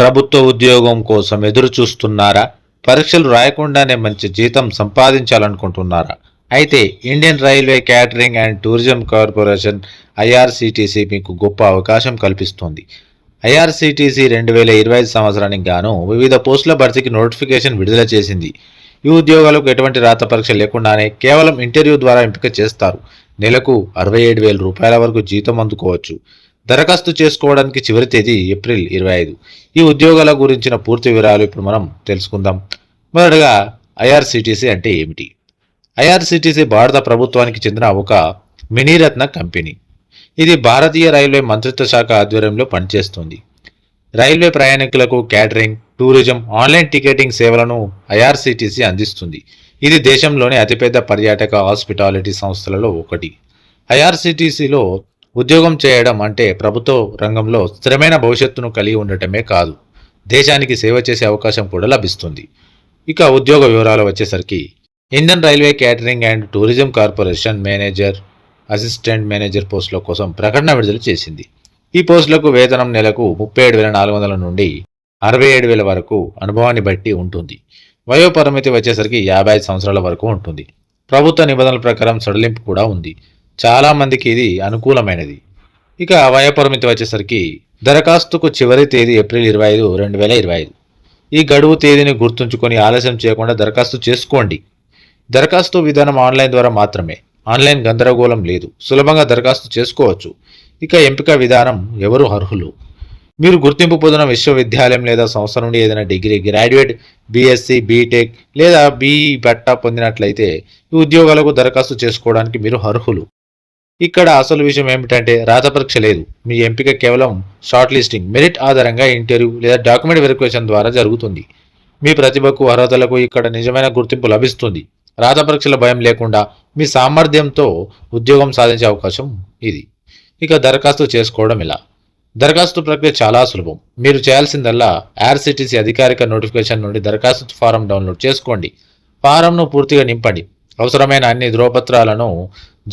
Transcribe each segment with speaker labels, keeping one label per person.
Speaker 1: ప్రభుత్వ ఉద్యోగం కోసం ఎదురు చూస్తున్నారా పరీక్షలు రాయకుండానే మంచి జీతం సంపాదించాలనుకుంటున్నారా? అయితే Indian railway catering and tourism corporation IRCTC మీకు గొప్ప అవకాశం కల్పిస్తుంది. ఐఆర్సిటిసి రెండు వేల ఇరవై ఐదు సంవత్సరానికి గాను వివిధ పోస్టుల భర్తీకి నోటిఫికేషన్ విడుదల చేసింది. ఈ ఉద్యోగాలకు ఎటువంటి రాత పరీక్ష లేకుండానే కేవలం ఇంటర్వ్యూ ద్వారా ఎంపిక చేస్తారు. నెలకు అరవై ఏడు వేల రూపాయల వరకు జీతం అందుకోవచ్చు. దరఖాస్తు చేసుకోవడానికి చివరి తేదీ ఏప్రిల్ ఇరవై ఐదు. ఈ ఉద్యోగాల గురించిన పూర్తి వివరాలు ఇప్పుడు మనం తెలుసుకుందాం. మొదటగా ఐఆర్సిటీసీ అంటే ఏమిటి? ఐఆర్సిటీసీ భారత ప్రభుత్వానికి చెందిన ఒక మినీరత్న కంపెనీ. ఇది భారతీయ రైల్వే మంత్రిత్వ శాఖ ఆధ్వర్యంలో పనిచేస్తుంది. రైల్వే ప్రయాణికులకు క్యాటరింగ్ టూరిజం ఆన్లైన్ టికెటింగ్ సేవలను ఐఆర్సిటీసీ అందిస్తుంది. ఇది దేశంలోని అతిపెద్ద పర్యాటక హాస్పిటాలిటీ సంస్థలలో ఒకటి. ఐఆర్సిటీసీలో ఉద్యోగం చేయడం అంటే ప్రభుత్వ రంగంలో స్థిరమైన భవిష్యత్తును కలిగి ఉండటమే కాదు. దేశానికి సేవ చేసే అవకాశం కూడా లభిస్తుంది. ఇక ఉద్యోగ వివరాలు వచ్చేసరికి Indian railway catering and tourism corporation manager assistant manager పోస్టుల కోసం ప్రకటన విడుదల చేసింది. ఈ పోస్టులకు వేతనం నెలకు ముప్పై ఏడు వేల నాలుగు వందల నుండి అరవై ఏడు వేల వరకు అనుభవాన్ని బట్టి ఉంటుంది. వయో పరిమితి వచ్చేసరికి యాభై ఐదు సంవత్సరాల వరకు ఉంటుంది. ప్రభుత్వ నిబంధనల ప్రకారం సడలింపు కూడా ఉంది. చాలామందికి ఇది అనుకూలమైనది. ఇక వయో పరిమితి వచ్చేసరికి దరఖాస్తుకు చివరి తేదీ ఏప్రిల్ ఇరవై ఐదు రెండు వేల ఇరవై ఐదు. ఈ గడువు తేదీని గుర్తుంచుకొని ఆలస్యం చేయకుండా దరఖాస్తు చేసుకోండి. దరఖాస్తు విధానం ఆన్లైన్ ద్వారా మాత్రమే. ఆన్లైన్ గందరగోళం లేదు. సులభంగా దరఖాస్తు చేసుకోవచ్చు. ఇక ఎంపిక విధానం ఎవరు అర్హులు? మీరు గుర్తింపు పొందిన విశ్వవిద్యాలయం లేదా సంస్థ నుండి ఏదైనా డిగ్రీ గ్రాడ్యుయేట్ బీఎస్సీ బీటెక్ లేదా బీఈ పట్టా పొందినట్లయితే ఈ ఉద్యోగాలకు దరఖాస్తు చేసుకోవడానికి మీరు అర్హులు. ఇక్కడ అసలు విషయం ఏమిటంటే రాత పరీక్ష లేదు. మీ ఎంపిక కేవలం షార్ట్ లిస్టింగ్ మెరిట్ ఆధారంగా ఇంటర్వ్యూ లేదా డాక్యుమెంట్ వెరిఫికేషన్ ద్వారా జరుగుతుంది. మీ ప్రతిభకు అర్హతలకు ఇక్కడ నిజమైన గుర్తింపు లభిస్తుంది. రాత పరీక్షల భయం లేకుండా మీ సామర్థ్యంతో ఉద్యోగం సాధించే అవకాశం ఇది. ఇక దరఖాస్తు చేసుకోవడం ఇలా దరఖాస్తు ప్రక్రియ చాలా సులభం. మీరు చేయాల్సిందల్లా ఆర్సిటీసీ అధికారిక నోటిఫికేషన్ నుండి దరఖాస్తు ఫారం డౌన్లోడ్ చేసుకోండి. ఫారంను పూర్తిగా నింపండి. అవసరమైన అన్ని ధ్రువపత్రాలను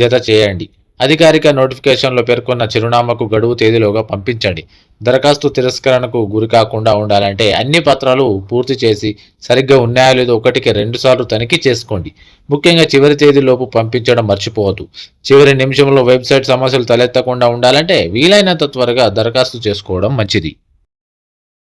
Speaker 1: జత చేయండి. అధికారిక నోటిఫికేషన్లో పేర్కొన్న చిరునామాకు గడువు తేదీలోగా పంపించండి. దరఖాస్తు తిరస్కరణకు గురి కాకుండా ఉండాలంటే అన్ని పత్రాలు పూర్తి చేసి సరిగ్గా ఉన్నాయో లేదో ఒకటికి రెండుసార్లు తనిఖీ చేసుకోండి. ముఖ్యంగా చివరి తేదీలోపు పంపించడం మర్చిపోవద్దు. చివరి నిమిషంలో వెబ్సైట్ సమస్యలు తలెత్తకుండా ఉండాలంటే వీలైనంత త్వరగా దరఖాస్తు చేసుకోవడం మంచిది.